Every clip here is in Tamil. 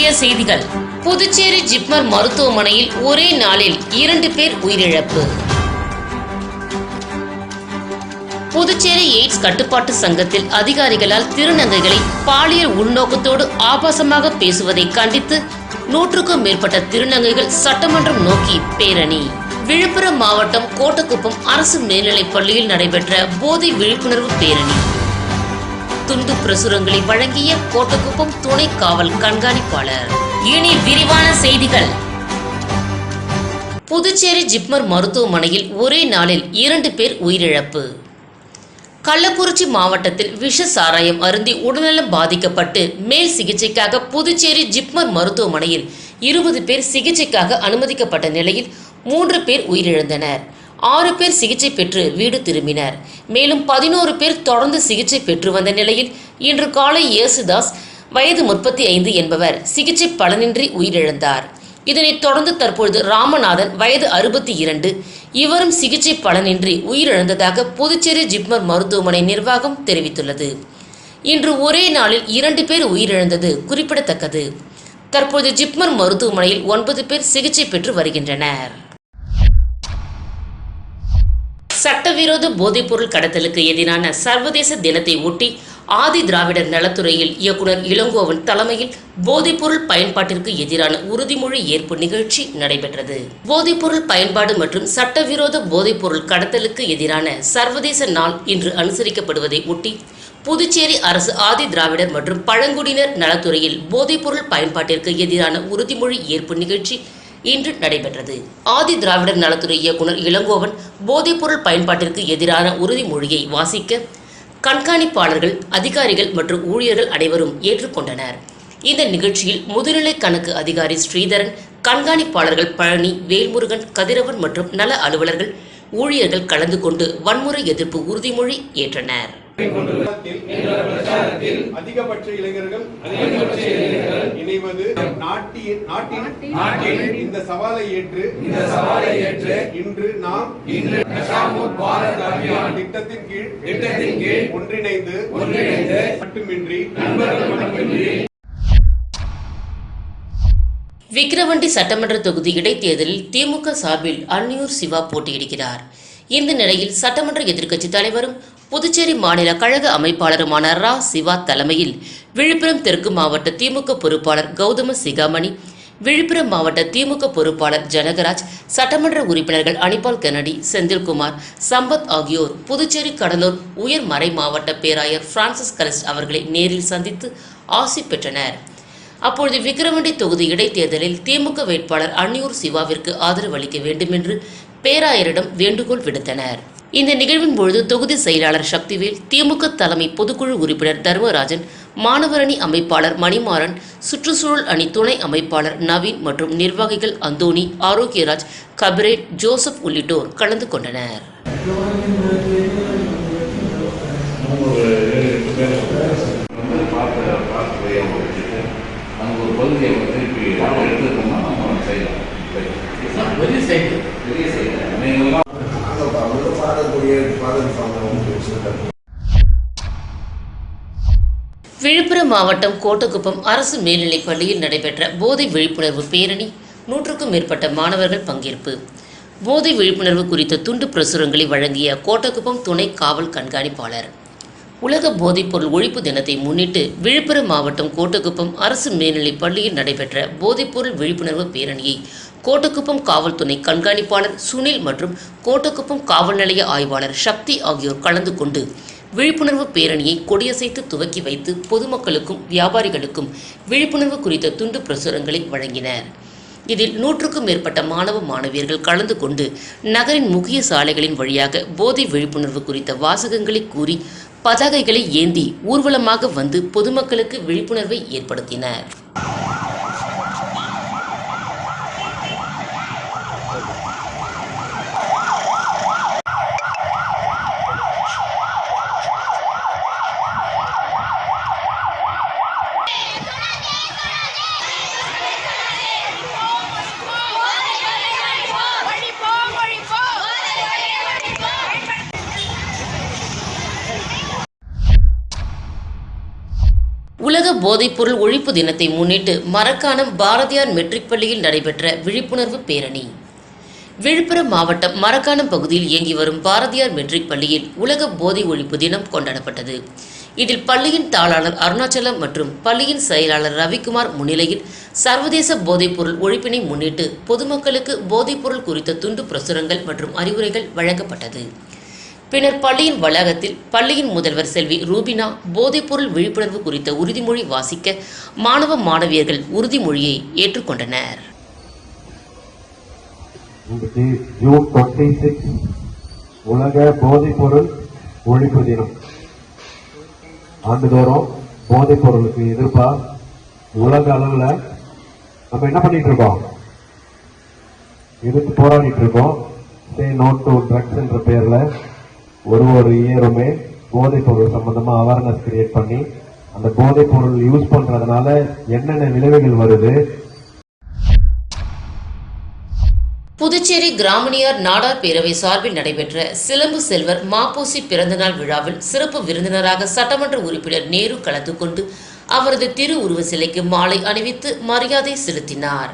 முக்கிய செய்திகள். புதுச்சேரி ஜிப்மர் மருத்துவமனையில் ஒரே நாளில் இரண்டு பேர் உயிரிழப்பு. புதுச்சேரி எய்ட்ஸ் கட்டுப்பாட்டு சங்கத்தில் அதிகாரிகளால் திருநங்கைகளை பாலியல் உள்நோக்கத்தோடு ஆபாசமாக பேசுவதை கண்டித்து நூற்றுக்கும் மேற்பட்ட திருநங்கைகள் சட்டமன்றம் நோக்கி பேரணி. விழுப்புரம் மாவட்டம் கோட்டக்குப்பம் அரசு மேல்நிலைப் பள்ளியில் நடைபெற்ற போதை விழிப்புணர்வு பேரணி. துண்டு பிரசுரங்களை வழங்கிய கோட்டக்குப்பம் துணை காவல் கண்காணிப்பாளர். இனி விரிவான செய்திகள். புதுச்சேரி ஜிப்மர் மருத்துவமனையில் ஒரே நாளில் இரண்டு பேர் உயிரிழப்பு. கள்ளக்குறிச்சி மாவட்டத்தில் விஷ சாராயம் அருந்தி உடல்நலம் பாதிக்கப்பட்டு மேல் சிகிச்சைக்காக புதுச்சேரி ஜிப்மர் மருத்துவமனையில் இருபது பேர் சிகிச்சைக்காக அனுமதிக்கப்பட்ட நிலையில் மூன்று பேர் உயிரிழந்தனர். ஆறு பேர் சிகிச்சை பெற்று வீடு திரும்பினர். மேலும் பதினோரு பேர் தொடர்ந்து சிகிச்சை பெற்று வந்த நிலையில் இன்று காலை இயேசுதாஸ் வயது முப்பத்தி ஐந்து என்பவர் சிகிச்சை பலனின்றி உயிரிழந்தார். இதனைத் தொடர்ந்து தற்பொழுது ராமநாதன் வயது அறுபத்தி இரண்டு. இவரும் சிகிச்சை பலனின்றி உயிரிழந்ததாக புதுச்சேரி ஜிப்மர் மருத்துவமனை நிர்வாகம் தெரிவித்துள்ளது. இன்று ஒரே நாளில் இரண்டு பேர் உயிரிழந்தது குறிப்பிடத்தக்கது. தற்போது ஜிப்மர் மருத்துவமனையில் ஒன்பது பேர் சிகிச்சை பெற்று வருகின்றனர். சட்டவிரோத போதைப்பொருள் கடத்தலுக்கு எதிரான சர்வதேச தினத்தை ஒட்டி ஆதி திராவிடர் நலத்துறையில் இயக்குனர் இளங்கோவன் தலைமையில் போதைப்பொருள் பயன்பாட்டிற்கு எதிரான உறுதிமொழி ஏற்பு நிகழ்ச்சி நடைபெற்றது. போதைப்பொருள் பயன்பாடு மற்றும் சட்டவிரோத போதைப்பொருள் கடத்தலுக்கு எதிரான சர்வதேச நாள் இன்று அனுசரிக்கப்படுவதை ஒட்டி புதுச்சேரி அரசு ஆதி திராவிடர் மற்றும் பழங்குடியினர் நலத்துறையில் போதைப்பொருள் பயன்பாட்டிற்கு எதிரான உறுதிமொழி ஏற்பு நிகழ்ச்சி இன்று நடைபெற்றது. ஆதி திராவிடர் நலத்துறை இயக்குனர் இளங்கோவன் போதைப்பொருள் பயன்பாட்டிற்கு எதிரான உறுதிமொழியை வாசிக்க கண்காணிப்பாளர்கள் அதிகாரிகள் மற்றும் ஊழியர்கள் அனைவரும் ஏற்றுக்கொண்டனர். இந்த நிகழ்ச்சியில் முதுநிலை கணக்கு அதிகாரி ஸ்ரீதரன் கண்காணிப்பாளர்கள் பழனி வேல்முருகன் கதிரவன் மற்றும் நல அலுவலர்கள் ஊழியர்கள் கலந்து கொண்டு வன்முறை எதிர்ப்பு உறுதிமொழி ஏற்றனர். அதிகபட்ச இளைஞர்கள் இணைவது நாட்டின் நாட்டின் இந்த சவாலை ஏற்று இந்த சவாலை ஏற்று இன்று நாம் இன்று பாரத் அபியான் திட்டத்தின் கீழ் திட்டத்தின் கீழ் ஒன்றிணைந்து ஒன்றிணைந்து மட்டுமின்றி நண்பர்கள் மட்டுமின்றி விக்கிரவண்டி சட்டமன்ற தொகுதி இடைத்தேர்தலில் திமுக சார்பில் அன்னியூர் சிவா போட்டியிடுகிறார். இந்த நிலையில் சட்டமன்ற எதிர்க்கட்சி தலைவரும் புதுச்சேரி மாநில கழக அமைப்பாளருமான ரா. சிவா தலைமையில் விழுப்புரம் தெற்கு மாவட்ட திமுக பொறுப்பாளர் கௌதம சிகாமணி விழுப்புரம் மாவட்ட திமுக பொறுப்பாளர் ஜனகராஜ் சட்டமன்ற உறுப்பினர்கள் அனிபால் கென்னடி செந்தில்குமார் சம்பத் ஆகியோர் புதுச்சேரி கடலூர் உயர் மறை மாவட்ட பேராயர் பிரான்சிஸ் கலிஸ்ட் அவர்களை நேரில் சந்தித்து ஆசி பெற்றனர். அப்பொழுது விக்கிரமண்டி தொகுதி இடைத்தேர்தலில் திமுக வேட்பாளர் அன்னியூர் சிவாவிற்கு ஆதரவு அளிக்க வேண்டும் என்று பேராயரிடம் வேண்டுகோள் விடுத்தனர். இந்த நிகழ்வின் பொழுது தொகுதி செயலாளர் சக்திவேல் திமுக தலைமை பொதுக்குழு உறுப்பினர் தர்மராஜன் மாணவர் அணி அமைப்பாளர் மணிமாறன் சுற்றுச்சூழல் அணி துணை அமைப்பாளர் நவீன் மற்றும் நிர்வாகிகள் அந்தோணி ஆரோக்கியராஜ் கபிரேட் ஜோசப் உள்ளிட்டோர் கலந்து கொண்டனர். ஒரு பகுதியை திருப்பி எடுத்துக்கணும்னா நம்ம செய்யலாம். மாவட்டம் கோட்டக்குப்பம் அரசு மேல்நிலைப் பள்ளியில் நடைபெற்ற போதை விழிப்புணர்வு பேரணி நூற்றுக்கும் மேற்பட்ட மாணவர்கள் பங்கேற்பு. போதை விழிப்புணர்வு குறித்த துண்டு பிரசுரங்களை வழங்கிய கோட்டக்குப்பம் துணை காவல் கண்காணிப்பாளர். உலக போதைப்பொருள் ஒழிப்பு தினத்தை முன்னிட்டு விழுப்புரம் மாவட்டம் கோட்டக்குப்பம் அரசு மேல்நிலைப் பள்ளியில் நடைபெற்ற போதைப்பொருள் விழிப்புணர்வு பேரணியை கோட்டக்குப்பம் காவல்துறை கண்காணிப்பாளர் சுனில் மற்றும் கோட்டக்குப்பம் காவல் நிலைய ஆய்வாளர் சக்தி ஆகியோர் கலந்து கொண்டு விழிப்புணர்வு பேரணியை கொடியசைத்து துவக்கி வைத்து பொதுமக்களுக்கும் வியாபாரிகளுக்கும் விழிப்புணர்வு குறித்த துண்டு பிரசுரங்களை வழங்கினர். இதில் நூற்றுக்கும் மேற்பட்ட மாணவ மாணவியர்கள் கலந்து கொண்டு நகரின் முக்கிய சாலைகளின் வழியாக போதை விழிப்புணர்வு குறித்த வாசகங்களை கூறி பதாகைகளை ஏந்தி ஊர்வலமாக வந்து பொதுமக்களுக்கு விழிப்புணர்வை ஏற்படுத்தினர். போதைப்பொருள் ஒழிப்பு தினத்தை முன்னிட்டு மரக்காணம் பாரதியார் மெட்ரிக் பள்ளியில் நடைபெற்ற விழிப்புணர்வு பேரணி. விழுப்புரம் மாவட்டம் மரக்காணம் பகுதியில் இயங்கி வரும் பாரதியார் மெட்ரிக் பள்ளியில் உலக போதை ஒழிப்பு தினம் கொண்டாடப்பட்டது. இதில் பள்ளியின் தாளாளர் அருணாச்சலம் மற்றும் பள்ளியின் செயலாளர் ரவிக்குமார் முன்னிலையில் சர்வதேச போதைப்பொருள் ஒழிப்பினை முன்னிட்டு பொதுமக்களுக்கு போதைப்பொருள் குறித்த துண்டு பிரசுரங்கள் மற்றும் அறிவுரைகள் வழங்கப்பட்டது. பின்னர் பள்ளியின் வளாகத்தில் பள்ளியின் முதல்வர் செல்வி ரூபினா போதைப்பொருள் விழிப்புணர்வு குறித்த உறுதிமொழி வாசிக்க மாணவ மாணவியர்கள் உறுதிமொழியை ஏற்றுக்கொண்டனர். உலக போதைப்பொருள் ஒழிப்பு தினம். ஆண்டுதோறும் போதைப் பொருளுக்கு எதிர்ப்பா உலக அளவில் நம்ம என்ன பண்ணிட்டு இருக்கோம்? எதிர்த்து போராடிட்டு இருக்கோம். சே நோட் டு ட்ரக்ஸ் என்ற பெயர்ல ஒரு ஒரு இயருமே போதைப் பொருள் சம்பந்தமா அவேர்னஸ் கிரியேட் பண்ணி அந்த போதைப் பொருள் யூஸ் பண்றதுனால என்னென்ன விளைவுகள் வருது? புதுச்சேரி கிராமணியார் நாடார் பேரவை சார்பில் நடைபெற்ற சிலம்பு செல்வர் மாப்போசி பிறந்தநாள் விழாவில் சிறப்பு விருந்தினராக சட்டமன்ற உறுப்பினர் நேரு கலந்து கொண்டு அவரது திருவுருவ சிலைக்கு மாலை அணிவித்து மரியாதை செலுத்தினார்.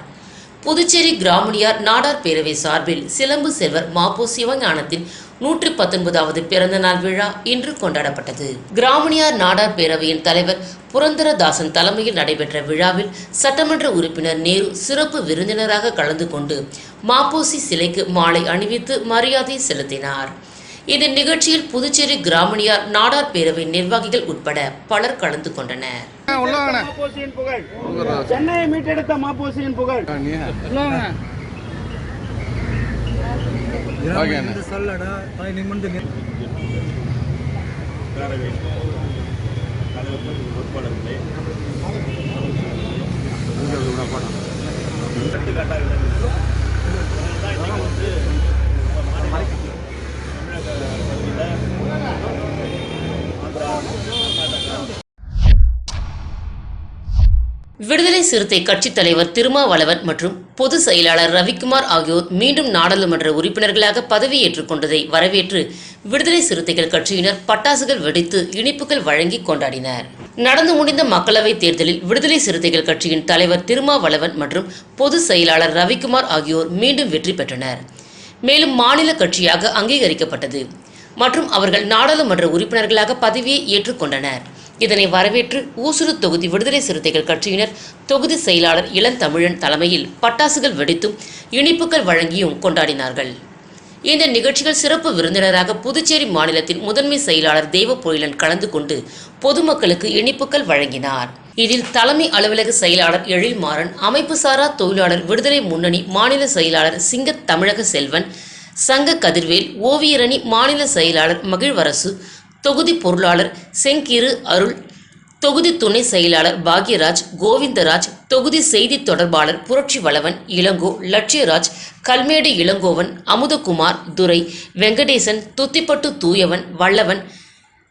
புதுச்சேரி கிராமணியார் நாடார் பேரவை சார்பில் சிலம்பு செல்வர் மாப்போ சிவஞானத்தின் நூற்றி பத்தொன்பதாவது பிறந்த நாள் விழா இன்று கொண்டாடப்பட்டது. கிராமணியார் நாடார் பேரவையின் தலைவர் புரந்தரதாசன் தலைமையில் நடைபெற்ற விழாவில் சட்டமன்ற உறுப்பினர் நேரு சிறப்பு விருந்தினராக கலந்து கொண்டு மாப்போசி சிலைக்கு மாலை அணிவித்து மரியாதை செலுத்தினார். இந்த நிகழ்ச்சியில் புதுச்சேரி கிராமணியார் நாடார் பேரவை நிர்வாகிகள் உட்பட பலர் கலந்து கொண்டனர். மாப்போசியின் புகழ். சென்னையை மீட்டெடுத்த மாப்போசியின் புகழ் விடுதலை சிறுத்தை கட்சித் தலைவர் திருமாவளவன் மற்றும் பொதுச் செயலாளர் ரவிக்குமார் ஆகியோர் மீண்டும் நாடாளுமன்ற உறுப்பினர்களாக பதவியேற்றுக் கொண்டதை வரவேற்று விடுதலை சிறுத்தைகள் கட்சியினர் பட்டாசுகள் வெடித்து இனிப்புகள் வழங்கி கொண்டாடினர். நடந்து முடிந்த மக்களவைத் தேர்தலில் விடுதலை சிறுத்தைகள் கட்சியின் தலைவர் திருமாவளவன் மற்றும் பொதுச் செயலாளர் ரவிக்குமார் ஆகியோர் மீண்டும் வெற்றி பெற்றனர். மேலும் மாநில கட்சியாக அங்கீகரிக்கப்பட்டது மற்றும் அவர்கள் நாடாளுமன்ற உறுப்பினர்களாக பதவியை ஏற்றுக்கொண்டனர் இதனை வரவேற்று ஊசுரு தொகுதி விடுதலை சிறுத்தைகள் கட்சியினர் தொகுதி செயலாளர் இளந்தமிழன் தலைமையில் பட்டாசுகள் வெடித்தும் இனிப்புகள் வழங்கியும் கொண்டாடினார்கள். இந்த நிகழ்ச்சிகள் சிறப்பு விருந்தினராக புதுச்சேரி மாநிலத்தின் முதன்மை செயலாளர் தெய்வப்பொழிலன் கலந்து கொண்டு பொதுமக்களுக்கு இனிப்புகள் வழங்கினார். இதில் தலைமை அலுவலக செயலாளர் எழில்மாறன் அமைப்பு சாரா தொழிலாளர் விடுதலை முன்னணி மாநில செயலாளர் சிங்க தமிழக செல்வன் சங்க கதிர்வேல் ஓவியரணி மாநில செயலாளர் மகிழ்வரசு தொகுதி பொருளாளர் செங்கிரு அருள் தொகுதி துணை செயலாளர் பாக்யராஜ் கோவிந்தராஜ் தொகுதி செய்தி தொடர்பாளர் புரட்சி வளவன் இளங்கோ லட்சியராஜ் கல்மேடு இளங்கோவன் அமுதகுமார் துரை வெங்கடேசன் துத்திப்பட்டு தூயவன் வல்லவன்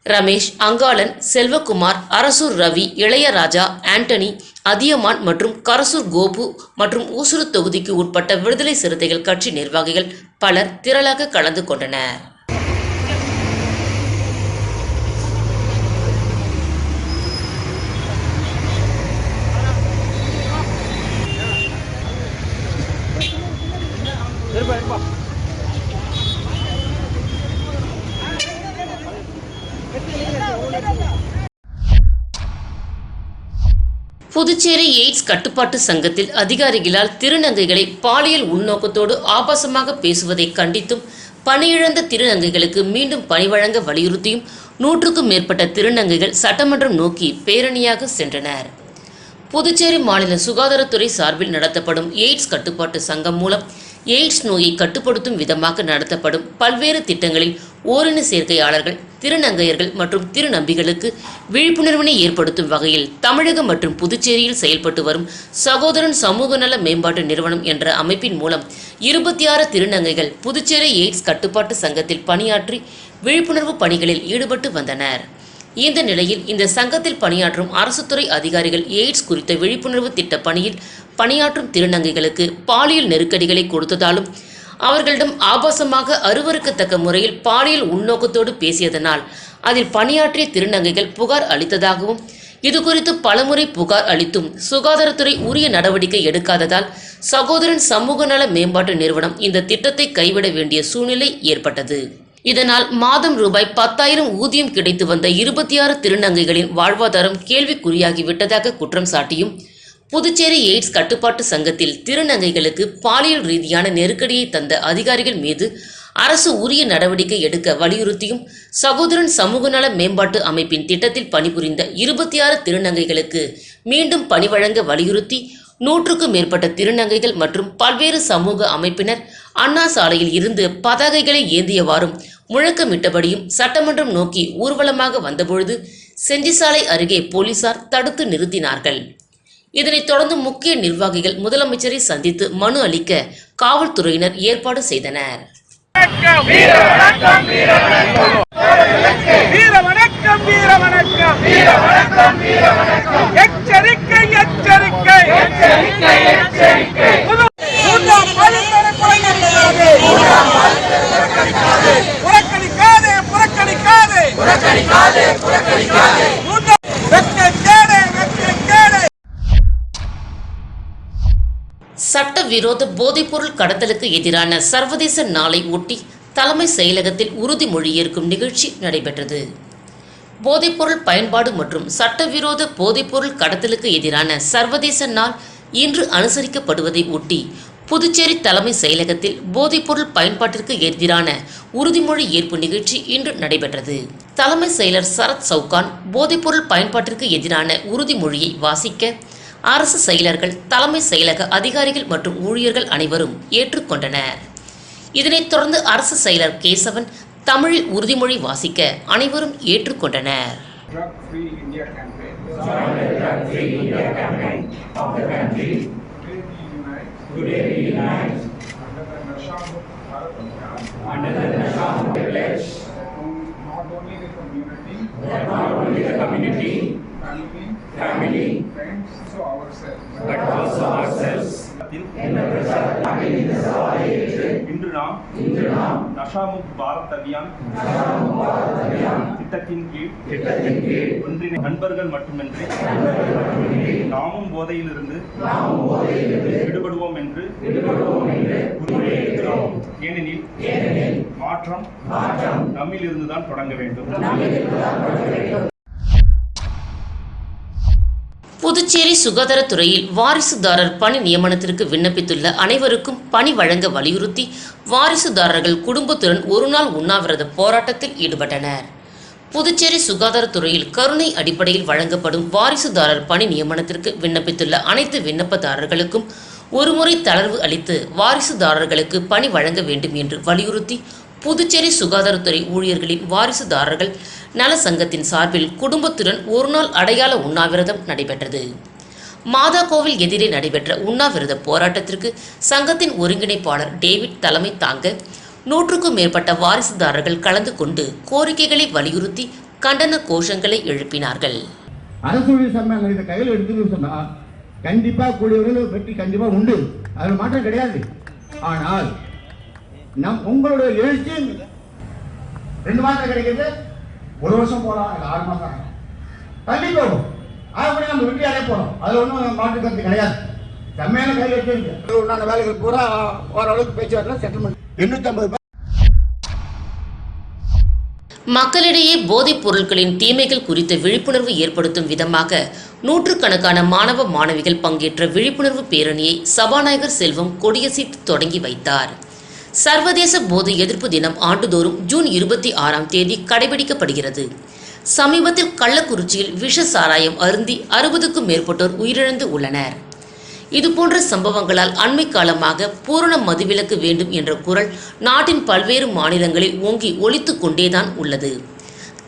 ரமேஷ் அங்காளன் செல்வகுமார் அரசூர் ரவி இளையராஜா ஆண்டனி அதியமான் மற்றும் கரசூர் கோபு மற்றும் ஊசுரு தொகுதிக்கு உட்பட்ட விடுதலை சிறுத்தைகள் கட்சி நிர்வாகிகள் பலர் திரளாக கலந்து கொண்டனர். புதுச்சேரி எய்ட்ஸ் கட்டுப்பாட்டு சங்கத்தில் அதிகாரிகளால் திருநங்கைகளை பாலியல் உள்நோக்கத்தோடு ஆபாசமாக பேசுவதை கண்டித்தும் பணியிழந்த திருநங்கைகளுக்கு மீண்டும் பணி வழங்க வலியுறுத்தியும் நூற்றுக்கும் மேற்பட்ட திருநங்கைகள் சட்டமன்றம் நோக்கி பேரணியாக சென்றனர். புதுச்சேரி மாநில சுகாதாரத்துறை சார்பில் நடத்தப்படும் எய்ட்ஸ் கட்டுப்பாட்டு சங்கம் மூலம் எய்ட்ஸ் நோயை கட்டுப்படுத்தும் விதமாக நடத்தப்படும் பல்வேறு திட்டங்களில் ஓரின சேர்க்கையாளர்கள் திருநங்கையர்கள் மற்றும் திருநம்பிகளுக்கு விழிப்புணர்வினை ஏற்படுத்தும் வகையில் தமிழகம் மற்றும் புதுச்சேரியில் செயல்பட்டு வரும் சகோதரன் சமூக நல மேம்பாட்டு நிறுவனம் என்ற அமைப்பின் மூலம் இருபத்தி ஆறு திருநங்கைகள் புதுச்சேரி எய்ட்ஸ் கட்டுப்பாட்டு சங்கத்தில் பணியாற்றி விழிப்புணர்வு பணிகளில் ஈடுபட்டு வந்தனர். இந்த நிலையில் இந்த சங்கத்தில் பணியாற்றும் அரசுத்துறை அதிகாரிகள் எய்ட்ஸ் குறித்த விழிப்புணர்வு திட்ட பணியில் பணியாற்றும் திருநங்கைகளுக்கு பாலியல் நெருக்கடிகளை கொடுத்ததாலும் அவர்களிடம் ஆபாசமாக அருவருக்கத்தக்க முறையில் பாலியல் உள்நோக்கத்தோடு பேசியதனால் அதில் பணியாற்றிய திருநங்கைகள் புகார் அளித்ததாகவும் இதுகுறித்து பலமுறை புகார் அளித்தும் சுகாதாரத்துறை உரிய நடவடிக்கை எடுக்காததால் சகோதரன் சமூக நல மேம்பாட்டு நிறுவனம் இந்த திட்டத்தை கைவிட வேண்டிய சூழ்நிலை ஏற்பட்டது. இதனால் மாதம் ரூபாய் பத்தாயிரம் ஊதியம் கிடைத்து வந்த இருபத்தி ஆறு திருநங்கைகளின் வாழ்வாதாரம் கேள்விக்குறியாகி விட்டதாக குற்றம் சாட்டியும் புதுச்சேரி எய்ட்ஸ் கட்டுப்பாட்டு சங்கத்தில் திருநங்கைகளுக்கு பாலியல் ரீதியான நெருக்கடியை தந்த அதிகாரிகள் மீது அரசு உரிய நடவடிக்கை எடுக்க வலியுறுத்தியும் சகோதரன் சமூக நல மேம்பாட்டு அமைப்பின் திட்டத்தில் பணிபுரிந்த இருபத்தி ஆறு திருநங்கைகளுக்கு மீண்டும் பணி வழங்க வலியுறுத்தி நூற்றுக்கும் மேற்பட்ட திருநங்கைகள் மற்றும் பல்வேறு சமூக அமைப்பினர் அண்ணா சாலையில் இருந்து பதாகைகளை ஏந்தியவாறும் முழக்கமிட்டபடியும் சட்டமன்றம் நோக்கி ஊர்வலமாக வந்தபொழுது செஞ்சிசாலை அருகே போலீசார் தடுத்து நிறுத்தினார்கள். இதனைத் தொடர்ந்து முக்கிய நிர்வாகிகள் முதலமைச்சரை சந்தித்து மனு அளிக்க காவல்துறையினர் ஏற்பாடு செய்தனர். விரோத போதைப்பொருள் கடத்தலுக்கு எதிரான சர்வதேச நாளை ஒட்டி தலைமை செயலகத்தில் உறுதிமொழி ஏற்கும் நிகழ்ச்சி நடைபெற்றது. போதைப்பொருள் பயன்பாடு மற்றும் சட்டவிரோத போதைப்பொருள் கடத்தலுக்கு எதிரான சர்வதேச நாள் இன்று அனுசரிக்கப்படுவதை ஒட்டி புதுச்சேரி தலைமை செயலகத்தில் போதைப்பொருள் பயன்பாட்டிற்கு எதிரான உறுதிமொழி ஏற்பு நிகழ்ச்சி இன்று நடைபெற்றது. தலைமை செயலர் சரத் சவுகான் போதைப்பொருள் பயன்பாட்டிற்கு எதிரான உறுதிமொழியை வாசிக்க அரசு செயலர்கள் தலைமை செயலக அதிகாரிகள் மற்றும் ஊழியர்கள் அனைவரும் ஏற்றுக்கொண்டனர் இதனைத் தொடர்ந்து அரசு செயலர் கேசவன் தமிழில் உறுதிமொழி வாசிக்க அனைவரும் ஏற்றுக்கொண்டனர் drug free India campaign. Today we unite. நஷாமுக் Bharat Abhiyan திட்டத்தின் கீழ் ஒன்றின நண்பர்கள் மட்டுமின்றி நாமும் போதையிலிருந்து விடுபடுவோம் என்று ஏனெனில் மாற்றம் நம்மிலிருந்துதான் தொடங்க வேண்டும். புதுச்சேரி சுகாதாரத்துறையில் வாரிசுதாரர் பணி நியமனத்திற்கு விண்ணப்பித்துள்ள அனைவருக்கும் பணி வழங்க வலியுறுத்தி வாரிசுதாரர்கள் குடும்பத்துடன் ஒருநாள் உண்ணாவிரத போராட்டத்தில் ஈடுபட்டனர். புதுச்சேரி சுகாதாரத்துறையில் கருணை அடிப்படையில் வழங்கப்படும் வாரிசுதாரர் பணி நியமனத்திற்கு விண்ணப்பித்துள்ள அனைத்து விண்ணப்பதாரர்களுக்கும் ஒருமுறை தளர்வு அளித்து வாரிசுதாரர்களுக்கு பணி வழங்க வேண்டும் என்று வலியுறுத்தி புதுச்சேரி சுகாதாரத்துறை ஊழியர்களின் வாரிசுதாரர்கள் நல சங்கத்தின் சார்பில் குடும்பத்துடன் ஒருநாள் அடையாள உண்ணாவிரதம் நடைபெற்றது. மாதா கோவில் எதிரே நடைபெற்ற உண்ணாவிரத போராட்டத்திற்கு சங்கத்தின் ஒருங்கிணைப்பாளர் டேவிட் தலைமை தாங்க நூற்றுக்கும் மேற்பட்ட வாரிசுதாரர்கள் கலந்து கொண்டு கோரிக்கைகளை வலியுறுத்தி கண்டன கோஷங்களை எழுப்பினார்கள். அரசு இதை கையில் எடுத்துன்னு சொன்னா கண்டிப்பா கூடியவர்கள் வெற்றி கண்டிப்பா உண்டு. அதில் மாற்றம் கிடையாது. ஆனால் நம் உங்களுடைய எழுச்சி ரெண்டு மாசம் கிடைக்கிறது. ஒரு வருஷம் போலாம் இல்ல ஆறு மாசம் ஆகலாம். தள்ளி போகும் அதுபடி நம்ம வெற்றி அடைய போறோம். அதுல ஒன்றும் மாற்று கருத்து கிடையாது. செம்மையான கையில் வச்சிருக்கு உண்டான வேலைகள் பூரா ஓரளவுக்கு பேச்சுவார்த்தை செட்டில்மெண்ட் எண்ணூத்தி ஐம்பது மக்களிடையே போதைப் பொருட்களின் தீமைகள் குறித்த விழிப்புணர்வு ஏற்படுத்தும் விதமாக நூற்றுக்கணக்கான மாணவ மாணவிகள் பங்கேற்ற விழிப்புணர்வு பேரணியை சபாநாயகர் செல்வம் கொடியசைத்து தொடங்கி வைத்தார். சர்வதேச போதை எதிர்ப்பு தினம் ஆண்டுதோறும் ஜூன் இருபத்தி ஆறாம் தேதி கடைபிடிக்கப்படுகிறது. சமீபத்தில் கள்ளக்குறிச்சியில் விஷ சாராயம் அருந்தி அறுபதுக்கும் மேற்பட்டோர் உயிரிழந்து உள்ளனர். இதுபோன்ற சம்பவங்களால் அண்மை காலமாக பூரண மதுவிலக்கு வேண்டும் என்ற குரல் நாட்டின் பல்வேறு மாநிலங்களில் ஓங்கி ஒழித்து கொண்டேதான் உள்ளது.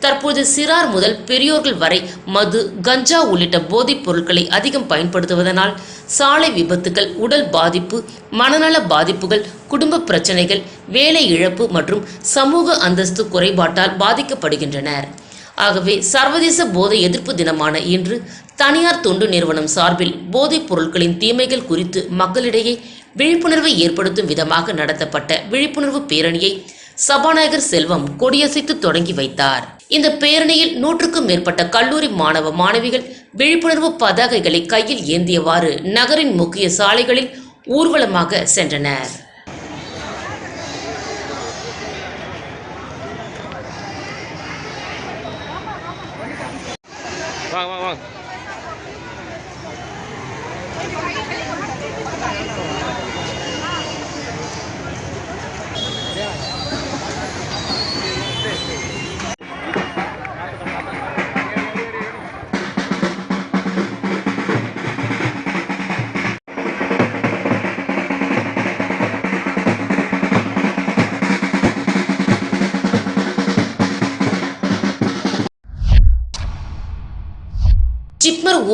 தற்போது சிறார் முதல் பெரியோர்கள் வரை மது கஞ்சா உள்ளிட்ட போதைப் பொருட்களை அதிகம் பயன்படுத்துவதனால் சாலை விபத்துகள் உடல் பாதிப்பு மனநல பாதிப்புகள் குடும்ப பிரச்சனைகள் வேலை இழப்பு மற்றும் சமூக அந்தஸ்து குறைபாட்டால் பாதிக்கப்படுகின்றனர். ஆகவே சர்வதேச போதை எதிர்ப்பு தினமான இன்று தனியார் தொண்டு நிறுவனம் சார்பில் போதைப் பொருட்களின் தீமைகள் குறித்து மக்களிடையே விழிப்புணர்வை ஏற்படுத்தும் விதமாக நடத்தப்பட்ட விழிப்புணர்வு பேரணியை சபாநாயகர் செல்வம் கொடியசைத்து தொடங்கி வைத்தார். இந்த பேரணியில் நூற்றுக்கும் மேற்பட்ட கல்லூரி மாணவ மாணவிகள் விழிப்புணர்வு பதாகைகளை கையில் ஏந்தியவாறு நகரின் முக்கிய சாலைகளில் ஊர்வலமாக சென்றனர்.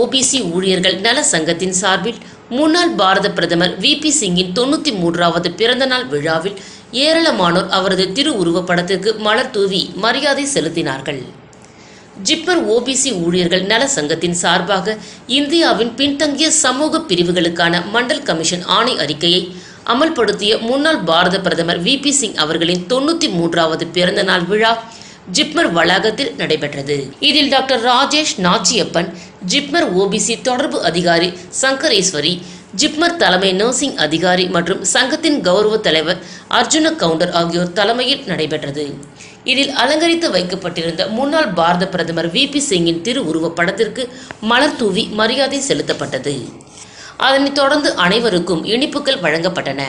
ஓபிசி ஊழியர்கள் நல சங்கத்தின் சார்பில் முன்னாள் பாரத பிரதமர் வி. பி. சிங்கின் தொண்ணூத்தி மூன்றாவது பிறந்தநாள் விழாவில் ஏராளமானோர் அவரது திருவுருவப்படத்திற்கு மலர் தூவி மரியாதை செலுத்தினார்கள். ஜிப்மர் ஓபிசி ஊழியர்கள் நல சங்கத்தின் சார்பாக இந்தியாவின் பின்தங்கிய சமூக பிரிவுகளுக்கான மண்டல் கமிஷன் ஆணை அறிக்கையை அமல்படுத்திய முன்னாள் பாரத பிரதமர் வி. பி. சிங் அவர்களின் தொண்ணூத்தி மூன்றாவது பிறந்தநாள் விழா ஜிப்மர் வளாகத்தில் நடைபெற்றது. இதில் டாக்டர் ராஜேஷ் நாச்சியப்பன் ஜிப்மர் ஓபிசி தொடர்பு அதிகாரி சங்கரேஸ்வரி ஜிப்மர் தலைமை நர்சிங் அதிகாரி மற்றும் சங்கத்தின் கௌரவ தலைவர் அர்ஜுன கவுண்டர் ஆகியோர் தலைமையில் நடைபெற்றது. இதில் அலங்கரித்து வைக்கப்பட்டிருந்த முன்னாள் பாரத பிரதமர் வி. பி. சிங்கின் திருவுருவப் படத்திற்கு மலர் தூவி மரியாதை செலுத்தப்பட்டது. அதனைத் தொடர்ந்து அனைவருக்கும் இனிப்புகள் வழங்கப்பட்டன.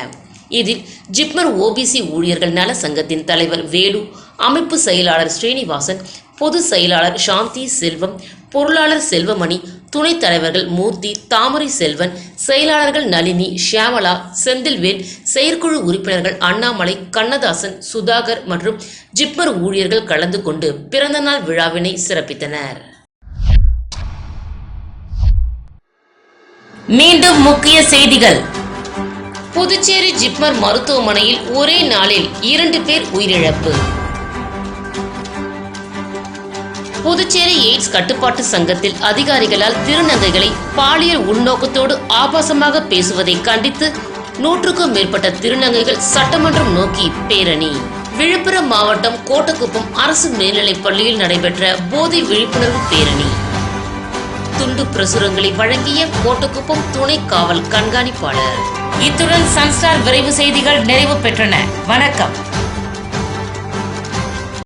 இதில் ஜிப்மர் ஓபிசி ஊழியர்கள் நல சங்கத்தின் தலைவர் வேலு அமைப்பு செயலாளர் ஸ்ரீனிவாசன் பொது செயலாளர் சாந்தி செல்வம் பொருளாளர் செல்வமணி துணைத் தலைவர்கள் மூர்த்தி தாமரை செல்வன் செயலாளர்கள் நளினி ஷியாமலா செந்தில்வேல் செயற்குழு உறுப்பினர்கள் அண்ணாமலை கண்ணதாசன் சுதாகர் மற்றும் ஜிப்மர் ஊழியர்கள் கலந்து கொண்டு பிறந்தநாள் விழாவினை சிறப்பித்தனர். மீண்டும் முக்கிய செய்திகள். புதுச்சேரி ஜிப்மர் மருத்துவமனையில் ஒரே நாளில் இரண்டு பேர் உயிரிழப்பு. புதுச்சேரி எய்ட்ஸ் கட்டுப்பாட்டு சங்கத்தில் அதிகாரிகளால் திருநங்கைகளை பாலியல் உள்நோக்கத்தோடு ஆபாசமாக பேசுவதை கண்டித்து நூற்றுக்கும் மேற்பட்ட திருநங்கைகள் சட்டமன்றம் நோக்கி பேரணி. விழுப்புரம் மாவட்டம் கோட்டக்குப்பம் அரசு மேல்நிலைப் பள்ளியில் நடைபெற்ற போதை விழிப்புணர்வு பேரணி. துண்டு பிரசுரங்களை வழங்கிய கோட்டக்குப்பம் துணை காவல் கண்காணிப்பாளர். இத்துடன் சன்ஸ்டார் விரைவு செய்திகள் நிறைவு பெற்றன. வணக்கம்.